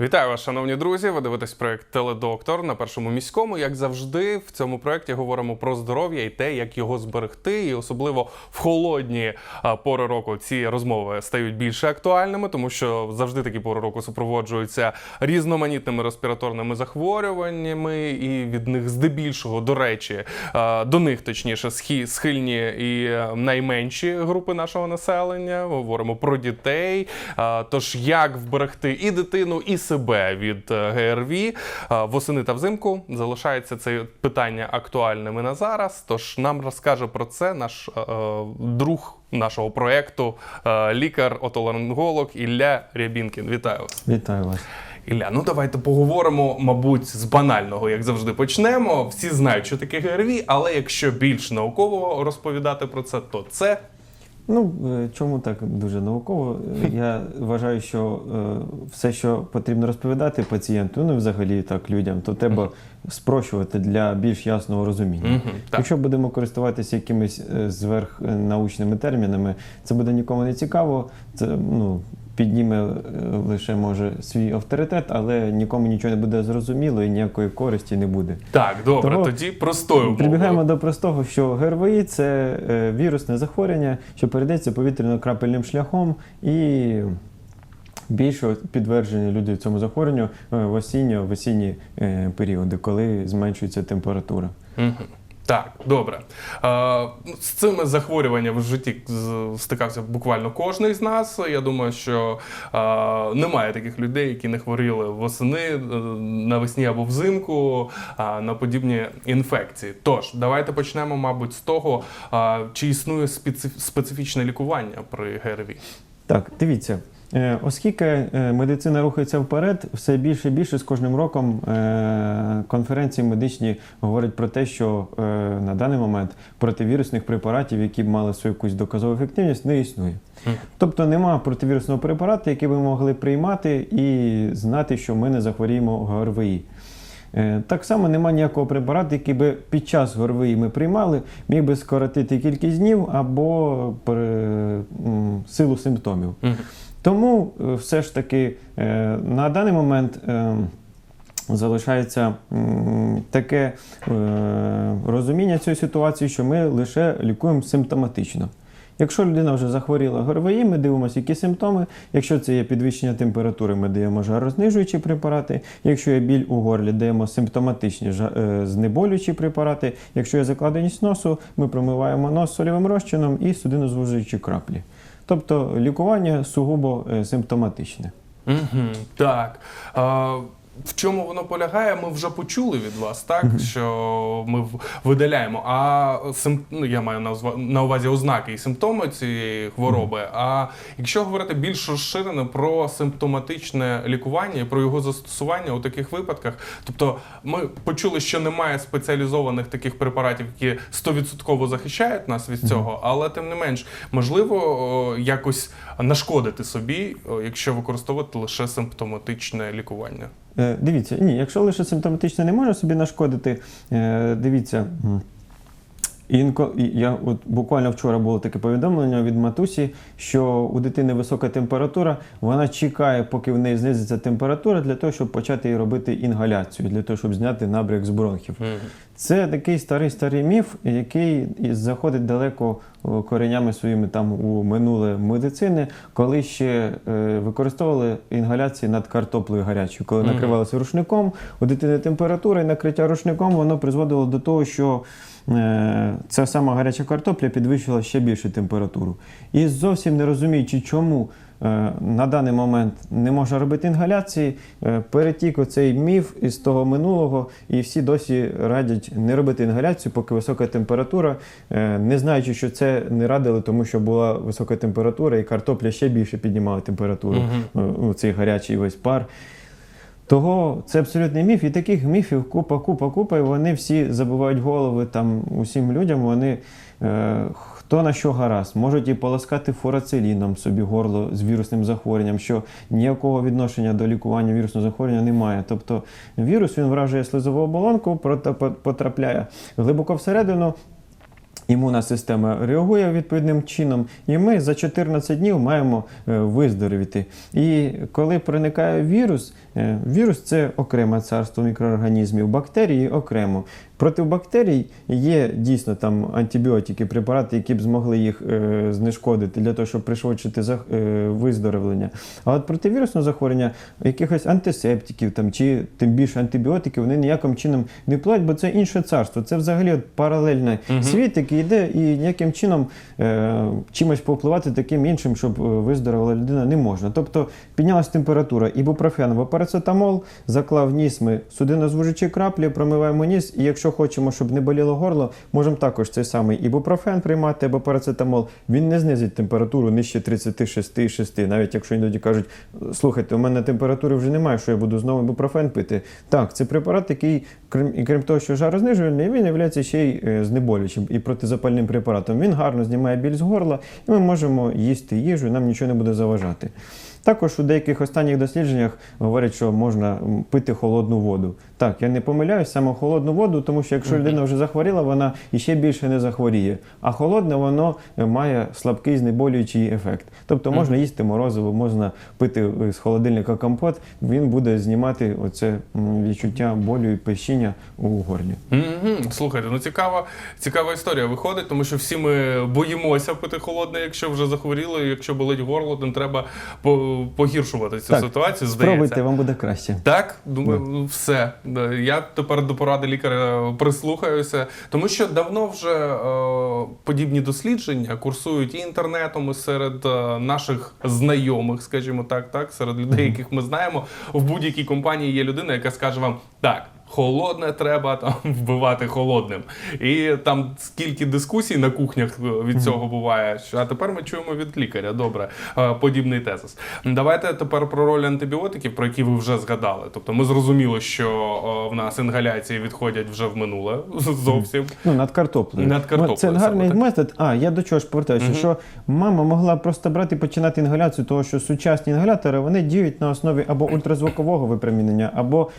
Вітаю вас, шановні друзі. Ви дивитесь проект Теледоктор на першому міському. Як завжди, в цьому проекті говоримо про здоров'я і те, як його зберегти. І особливо в холодні пори року ці розмови стають більше актуальними, тому що завжди такі пори року супроводжуються різноманітними респіраторними захворюваннями, і від них здебільшого, до речі, до них точніше схи- схильні і найменші групи нашого населення. Говоримо про дітей. Тож як вберегти і дитину, і себе від е, ГРВІ восени та взимку залишається це питання актуальним і на зараз. Тож нам розкаже про це наш е, е, друг нашого проекту, е, лікар-отоларинголог Ілля Рябінкін. Вітаю вас. Вітаю вас. Ілля, ну давайте поговоримо, мабуть, з банального, як завжди, почнемо. Всі знають, що таке ГРВІ, але якщо більш науково розповідати про це, то це Ну е, чому так дуже науково? Я вважаю, що е, все, що потрібно розповідати пацієнту, ну і взагалі так людям, то треба спрощувати для більш ясного розуміння. Так. Якщо будемо користуватися якимись е, зверхнаучними термінами, це буде нікому не цікаво. Це ну. Підніме е, лише може свій авторитет, але нікому нічого не буде зрозуміло і ніякої користі не буде. так, добре. Того тоді простою мовою. Прибігаємо до простого, що ГРВІ це е, вірусне захворювання, що передається повітряно-крапельним шляхом і більше підтвердження люди цьому захворюванню е, в осінньо-весінні е, періоди, коли зменшується температура. Так, добре. Е, з цими захворюваннями в житті стикався буквально кожен з нас. Я думаю, що немає таких людей, які не хворіли восени, навесні або взимку на подібні інфекції. Тож, давайте почнемо, мабуть, з того, чи існує специф- специфічне лікування при ГРВІ. Так, дивіться. Е, Оскільки е, медицина рухається вперед, все більше і більше з кожним роком е, конференції медичні говорять про те, що на даний момент противірусних препаратів, які б мали свою якусь доказову ефективність, не існує. Тобто нема противірусного препарату, який би могли приймати і знати, що ми не захворіємо ГРВІ. Так само немає ніякого препарату, який би під час ГРВІ ми приймали, міг би скоротити кількість днів або силу симптомів. Тому е, все ж таки е, на даний момент е, залишається таке розуміння цієї ситуації, що ми лише лікуємо симптоматично. Якщо людина вже захворіла ГРВІ, ми дивимося, які симптоми. Якщо це є підвищення температури, ми даємо жарознижуючі препарати. Якщо є біль у горлі, даємо симптоматичні знеболюючі препарати. Якщо є закладеність носу, ми промиваємо нос сольовим розчином і судинозвужуючі краплі. Тобто лікування сугубо е, симптоматичне. Угу, так. А, в чому воно полягає, ми вже почули від вас, так? Що ми видаляємо. А сим... ну, я маю на, на увазі ознаки і симптоми цієї хвороби. А якщо говорити більш розширено про симптоматичне лікування і про його застосування у таких випадках, тобто ми почули, що немає спеціалізованих таких препаратів, які 100% захищають нас від цього, але тим не менш, можливо, якось нашкодити собі, якщо використовувати лише симптоматичне лікування. Е, Дивіться, ні, якщо лише симптоматично не може собі нашкодити, е, дивіться. Інко, я от буквально вчора було таке повідомлення від матусі, що у дитини висока температура, вона чекає, поки в неї знизиться температура, для того, щоб почати їй робити інгаляцію, для того, щоб зняти набряк з бронхів. Це такий старий старий міф, який заходить далеко коренями своїми там у минуле медицини, коли ще е, використовували інгаляції над картоплею гарячою, коли накривалися рушником, у дитини температура і накриття рушником воно призводило до того, що ця сама гаряча картопля підвищила ще більше температуру. І зовсім не розуміючи, чому е, на даний момент не можна робити інгаляції, е, перетік оцей міф із того минулого, і всі досі радять не робити інгаляцію, поки висока температура, е, не знаючи, що це не радили, тому що була висока температура, і картопля ще більше піднімала температуру, ну, цей гарячий весь пар. Того це абсолютний міф, і таких міфів купа, купа, купа, і вони всі забувають голови там усім людям. Вони е, хто на що гаразд, можуть і полоскати фурацеліном собі горло з вірусним захворюванням, що ніякого відношення до лікування вірусного захворювання немає. Тобто вірус він вражує слизову оболонку, потрапляє глибоко всередину. Імунна система реагує відповідним чином, і ми за 14 днів маємо е, виздоровіти. І коли проникає вірус, вірус це окреме царство мікроорганізмів, бактерії окремо. Проти бактерій є дійсно там антибіотики, препарати, які б змогли їх е, знешкодити для того, щоб пришвидшити зах- е, виздоровлення. А от проти вірусного захворювання якихось антисептиків там, чи тим більше антибіотиків вони ніяким чином не впливають, бо це інше царство. Це взагалі от паралельний світ, який йде, і ніяким чином е, чимось повпливати таким іншим, щоб е, виздоровила людина, не можна. Тобто піднялась температура, ібупрофен або парацетамол, заклав ніс, ми судинозвужучі краплі, промиваємо ніс, і якщо хочемо, щоб не боліло горло, можемо також цей самий ібупрофен приймати або парацетамол. Він не знизить температуру нижче 36,6, навіть якщо іноді кажуть, слухайте, у мене температури вже немає, що я буду знову ібупрофен пити. Так, це препарат, який, крім, і крім того, що жарознижувальний, він є ще й е, знеболюючим і протизапальним препаратом. Він гарно знімає біль з горла, і ми можемо їсти їжу, нам нічого не буде заважати. Також у деяких останніх дослідженнях говорять, що можна пити холодну воду. Так, я не помиляюсь, саме холодну воду, тому що якщо людина вже захворіла, вона іще більше не захворіє. А холодне воно е, має слабкий знеболюючий ефект. Тобто можна їсти морозиво, можна пити е, з холодильника компот, він буде знімати оце відчуття болю і пещіння у горлі. Слухайте, ну цікава, цікава історія виходить, тому що всі ми боїмося пити холодне, якщо вже захворіли, якщо болить горло, то треба по- погіршувати цю Так, ситуацію. Здається. Спробуйте, вам буде краще. Так, думаю, ну, все. Да, Я тепер до поради лікаря прислухаюся, тому що давно вже е, подібні дослідження курсують і інтернетом, і серед е, наших знайомих, скажімо так, так, серед людей, яких ми знаємо. В будь-якій компанії є людина, яка скаже вам так. Холодне треба там вбивати холодним. І там скільки дискусій на кухнях е, від цього буває. що- А тепер ми чуємо від лікаря. Добре, е, подібний тезис. Давайте тепер про роль антибіотиків, про які ви вже згадали. Тобто ми зрозуміли, що е, в нас інгаляції відходять вже в минуле зовсім. Ну, над картоплею. Над картоплею, Це гарний метод. А, я до чого ж повертаюся, що мама могла просто брати і починати інгаляцію, того що сучасні інгалятори вони діють на основі або ультразвукового випромінення, або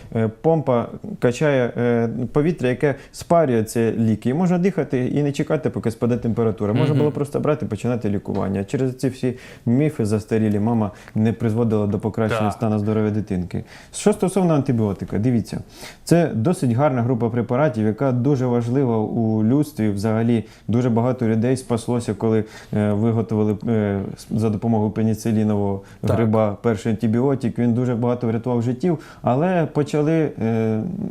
помпа качає е, повітря, яке спарює ці ліки. І можна дихати і не чекати, поки спаде температура. Можна було просто брати і починати лікування. Через ці всі міфи застарілі мама не призводила до покращення Так. стану здоров'я дитинки. Що стосовно антибіотика, дивіться, це досить гарна група препаратів, яка дуже важлива у людстві. Взагалі дуже багато людей спаслося, коли е, виготовили е, за допомогою пеніцилінового гриба перший антибіотик. Він дуже багато врятував життів, але почали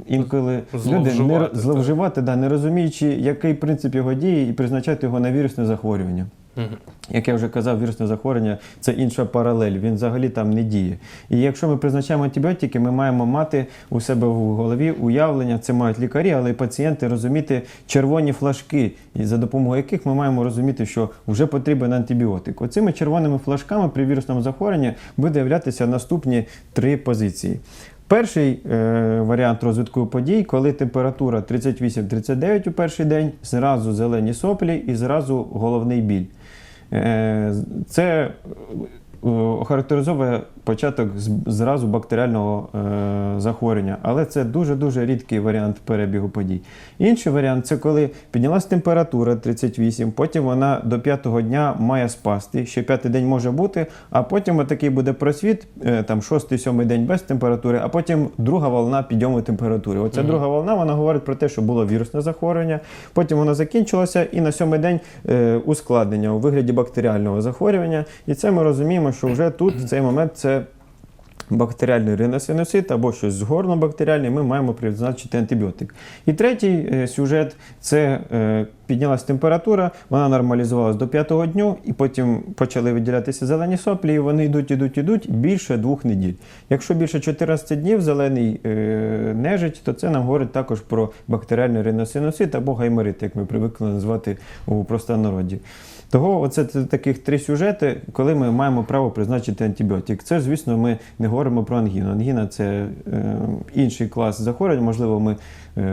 інколи люди не Зловживати, зловживати, да, не розуміючи, який принцип його дії, і призначати його на вірусне захворювання. Мгм. Як я вже казав, вірусне захворювання це інша паралель, він взагалі там не діє. І якщо ми призначаємо антибіотики, ми маємо мати у себе в голові уявлення, це мають лікарі, але й пацієнти розуміти червоні флажки, і за допомогою яких ми маємо розуміти, що вже потрібен антибіотик. Оцими червоними флажками при вірусному захворюванні буде являтися наступні три позиції. Перший е, варіант розвитку подій, коли температура 38-39 у перший день, зразу зелені соплі і зразу головний біль. Е, Це охарактеризовує початок зразу бактеріального е, захворювання, але це дуже-дуже рідкий варіант перебігу подій. Інший варіант це коли піднялась температура 38, потім вона до п'ятого дня має спасти. Ще п'ятий день може бути, а потім отакий буде просвіт, е, там шостий, сьомий день без температури, а потім друга волна підйому температури. Оця друга волна вона говорить про те, що було вірусне захворювання, потім воно закінчилося, і на сьомий день е, ускладнення у вигляді бактеріального захворювання. І це ми розуміємо, що вже тут в цей момент це. Бактеріальний риносинусит або щось згорно бактеріальне, ми маємо призначити антибіотик. І третій е, сюжет це е, піднялась температура, вона нормалізувалась до п'ятого дню, і потім почали виділятися зелені соплі, і вони йдуть, йдуть, йдуть більше двох неділь. Якщо більше 14 днів зелений е, нежить, то це нам говорить також про бактеріальний риносинусит або гайморит, як ми привикли називати у простонароді. Того оце таких три сюжети, коли ми маємо право призначити антибіотик. Це, звісно, ми не говоримо про ангіну. Ангіна це е, інший клас захворювань. Можливо, ми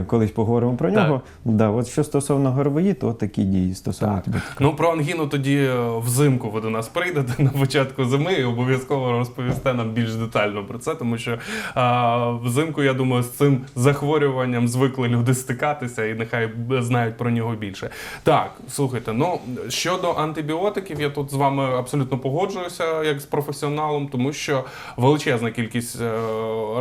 колись поговоримо про нього. Да, от що стосовно ГРВІ, то такі дії стосовно Так. Ну про ангіну тоді е, взимку ви до нас прийдете на початку зими і обов'язково розповісте нам більш детально про це, тому що а, взимку, я думаю, з цим захворюванням звикли люди стикатися і нехай знають про нього більше. Так, слухайте, ну щодо антибіотиків, я тут з вами абсолютно погоджуюся як з професіоналом, тому що величезна кількість е,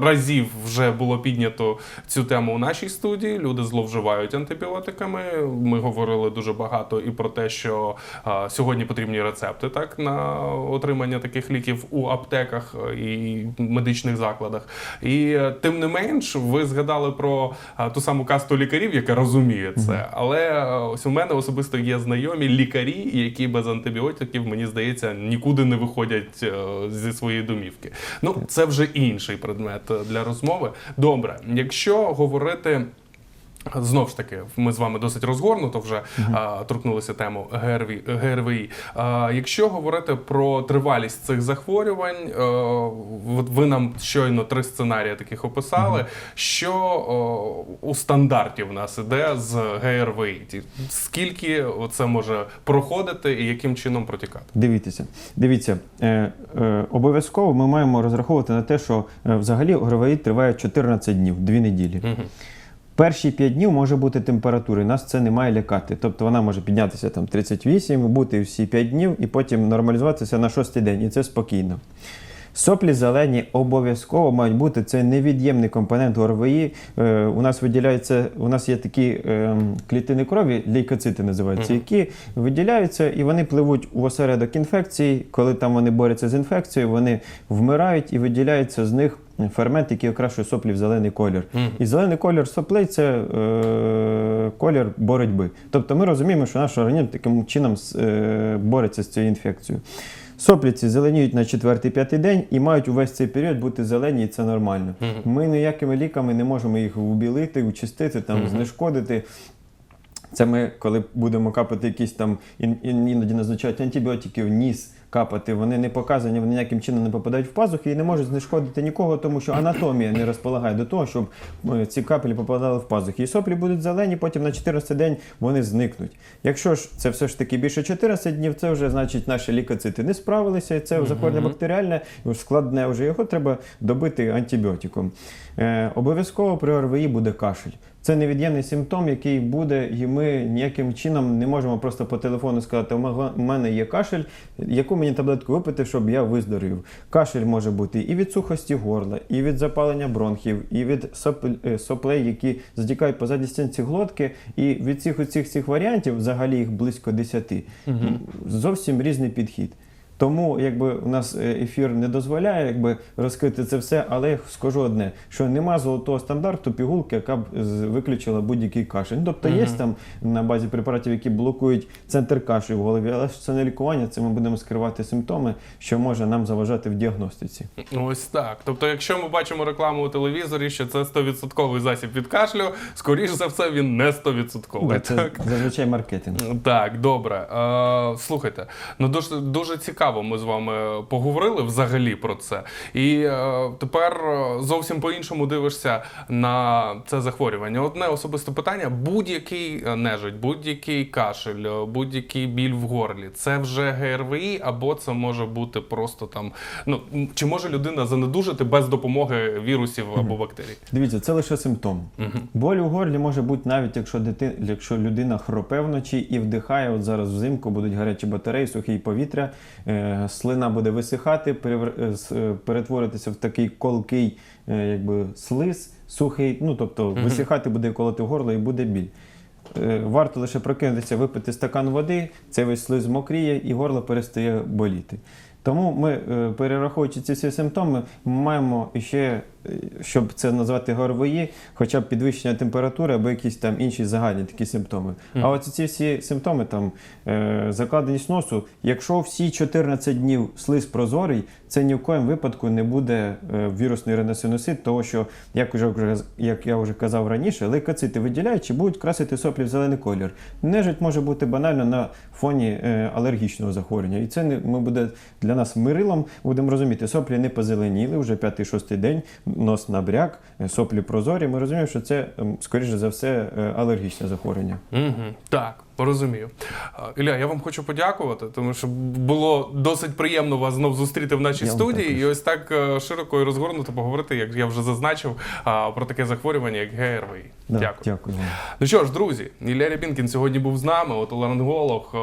разів вже було піднято цю тему у нашій студії. Люди зловживають антибіотиками. Ми говорили дуже багато і про те, що е, сьогодні потрібні рецепти так на отримання таких ліків у аптеках е, і медичних закладах. І е, тим не менш, ви згадали про е, ту саму касту лікарів, яка розуміє це. Але е, ось у мене особисто є знайомі лікарі, які без антибіотиків, мені здається, нікуди не виходять е, зі своєї домівки. Ну, це вже інший предмет для розмови. Добре, якщо говорити. Знову ж таки, ми з вами досить розгорнуто вже а, торкнулися тему ГРВІ. ГРВІ. А, якщо говорити про тривалість цих захворювань, е, ви нам щойно три сценарії таких описали. Що о, у стандарті в нас іде з ГРВІ? Скільки це може проходити і яким чином протікати? Дивіться, дивіться, е, е, обов'язково ми маємо розраховувати на те, що е, взагалі ГРВІ триває 14 днів, 2 неділі. Мгм. Перші 5 днів може бути температура, і нас це не має лякати. Тобто вона може піднятися там 38, бути всі 5 днів і потім нормалізуватися на шостий день, і це спокійно. Соплі зелені обов'язково мають бути це невід'ємний компонент ОРВІ. Е, у нас виділяється, у нас є такі е, клітини крові, лейкоцити називаються, які виділяються і вони пливуть у осередок інфекції. Коли там вони борються з інфекцією, вони вмирають і виділяється з них фермент, який окрашує соплі в зелений колір. Мгм. І зелений колір соплей це е, колір боротьби. Тобто ми розуміємо, що наш організм таким чином е, бореться з цією інфекцією. Соплі ці зеленіють на 4-5 день і мають увесь цей період бути зелені, і це нормально. Мгм. Ми ніякими ліками не можемо їх убілити, учистити, там, Мгм. знешкодити. Це ми, коли будемо капати якісь там, ін- ін- іноді назначають антибіотики в ніс капати, вони не показані, вони ніяким чином не попадають в пазухи і не можуть знешкодити нікого, тому що анатомія не розполагає до того, щоб е, ці капелі попадали в пазухи. І соплі будуть зелені, потім на 14 день вони зникнуть. Якщо ж це все ж таки більше 14 днів, це вже значить наші лікоцити не справилися, і це захворювання бактеріальне, складне вже його треба добити антибіотиком. Е, обов'язково при ОРВІ буде кашель. Це невід'ємний симптом, який буде, і ми ніяким чином не можемо просто по телефону сказати, у мене є кашель, яку мені таблетку випити, щоб я виздоровів. Кашель може бути і від сухості горла, і від запалення бронхів, і від е, соплей, які затікають позаді стінці глотки. І від цих оцих цих варіантів, взагалі їх близько 10, зовсім різний підхід. Тому якби у нас е, ефір не дозволяє якби розкрити це все, але я скажу одне: що нема золотого стандарту пігулки, яка б виключила будь-який кашель. Ну, тобто є там на базі препаратів, які блокують центр кашлю в голові, але ж це не лікування, це ми будемо скривати симптоми, що може нам заважати в діагностиці. Ось так. Тобто, якщо ми бачимо рекламу у телевізорі, що це 100% засіб від кашлю, скоріш за все, він не 100%. Да, це так? зазвичай маркетинг. Так, добре. Е, слухайте, ну дуже, дуже цікаво ми з вами поговорили взагалі про це. І е, тепер е, зовсім по-іншому дивишся на це захворювання. Одне особисте питання: будь-який е, нежить, будь-який кашель, е, будь-який біль в горлі це вже ГРВІ, або це може бути просто там. Ну чи може людина занедужити без допомоги вірусів або бактерій? Дивіться, це лише симптом. Боль у горлі може бути навіть якщо дити... якщо людина хропе вночі і вдихає. От зараз взимку будуть гарячі батареї, сухі повітря, слина буде висихати, е, е, перетворитися в такий колкий е, якби, слиз, сухий, ну тобто висихати буде колоти горло і буде біль. Е, Варто лише прокинутися, випити стакан води, цей весь слиз мокріє і горло перестає боліти. Тому ми, е, перераховуючи ці всі симптоми, ми маємо ще, е, щоб це назвати ГРВІ, хоча б підвищення температури або якісь там інші загальні такі симптоми. А от ці всі симптоми, там е, закладеність носу, якщо всі 14 днів слиз прозорий, це ні в коєму випадку не буде е, вірусний риносинусит, того що, як, уже, як я вже казав раніше, лейкоцити виділяючи будуть красити соплі в зелений колір. Нежить може бути банально на фоні е, алергічного захворювання. І це не ми буде для нас мирилом. Будемо розуміти, соплі не позеленіли вже п'ятий-шостий день. Нос набряк, е, соплі прозорі, ми розуміємо, що це, ем, скоріше за все, е, алергічне захворювання. Угу, так, розумію. Ілля, я вам хочу подякувати, тому що було досить приємно вас знов зустріти в нашій Я студії і ось так е, широко і розгорнуто поговорити, як я вже зазначив, про таке захворювання, як ГРВІ. Да, Дякую. Дякую. Ну що ж, друзі, Ілля Рябінкін сьогодні був з нами. Отоларинголог, е,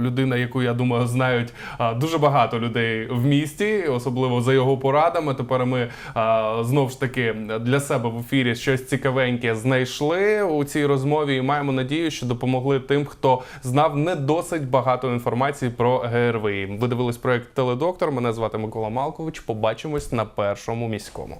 людина, яку я думаю, знають е, дуже багато людей в місті, особливо за його порадами. Тепер ми знов ж таки для себе в ефірі щось цікавеньке знайшли у цій розмові і маємо надію, що допомогли тим, хто знав не досить багато інформації про ГРВІ. Ви дивились проект Теледоктор. Мене звати Микола Малкович. Побачимось на першому міському.